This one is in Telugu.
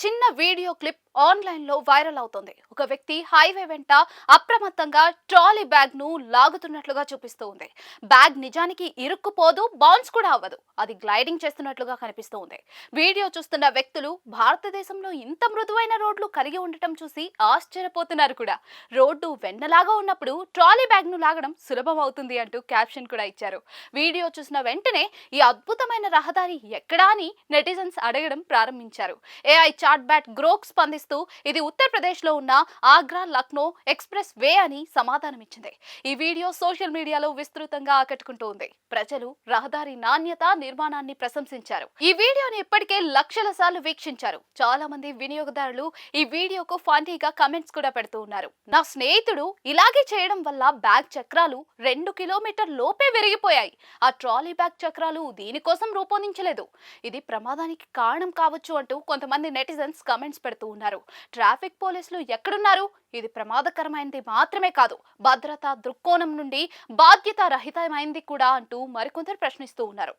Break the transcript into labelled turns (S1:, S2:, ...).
S1: చిన్న వీడియో క్లిప్ ఆన్లైన్లో వైరల్ అవుతోంది. ఒక వ్యక్తి హైవే వెంట అప్రమత్తంగా ట్రాలీ బ్యాగ్ను లాగుతున్నట్లుగా చూపిస్తూ ఉంది. బ్యాగ్ నిజానికి ఇరుక్కుపోదు బౌన్స్ కూడా అవ్వదు. అది గ్లైడింగ్ చేస్తున్నట్లుగా కనిపిస్తూ ఉంది. వీడియో చూస్తున్న వ్యక్తులు భారతదేశంలో ఇంత మృదువైన రోడ్లు కలిగి ఉండటం చూసి ఆశ్చర్యపోతున్నారు కూడా. రోడ్డు వెన్నలాగా ఉన్నప్పుడు ట్రాలీ బ్యాగ్ను లాగడం సులభం అవుతుంది అంటూ క్యాప్షన్ కూడా ఇచ్చారు. వీడియో చూసిన వెంటనే ఈ అద్భుతమైన రహదారి ఎక్కడా అని నెటిజన్స్ అడగడం ప్రారంభించారు. ఏఐ షార్ట్ బ్యాట్ గ్రోక్ స్పందిస్తూ ఇది ఉత్తరప్రదేశ్లో ఉన్న ఆగ్రా లక్నో ఎక్స్ప్రెస్ వే అని సమాధానమిచ్చింది. ఈ వీడియో సోషల్ మీడియాలో విస్తృతంగా ఆకట్టుకుంటూ ఉంది. ప్రజలు రహదారి నాణ్యత నిర్మాణాన్ని ప్రశంసించారు. ఈ వీడియోని ఇప్పటికే లక్షల సార్లు వీక్షించారు. చాలా మంది వినియోగదారులు ఈ వీడియోకు ఫాంటీగా కమెంట్స్ కూడా పెడుతూ ఉన్నారు. నా స్నేహితుడు ఇలాగే చేయడం వల్ల బ్యాగ్ చక్రాలు రెండు కిలోమీటర్ లోపే విరిగిపోయాయి. ఆ ట్రాలీ బ్యాగ్ చక్రాలు దీనికోసం రూపొందించలేదు. ఇది ప్రమాదానికి కారణం కావచ్చు అంటూ కొంతమంది నెటిజన్స్ కమెంట్స్ పెడుతూ ఉన్నారు. ట్రాఫిక్ పోలీసులు ఎక్కడున్నారు? ఇది ప్రమాదకరమైనది మాత్రమే కాదు. భద్రతా దృక్కోణం నుండి బాధ్యత రహితమైంది కూడా అంటూ మరికొందరు ప్రశ్నిస్తూ ఉన్నారు.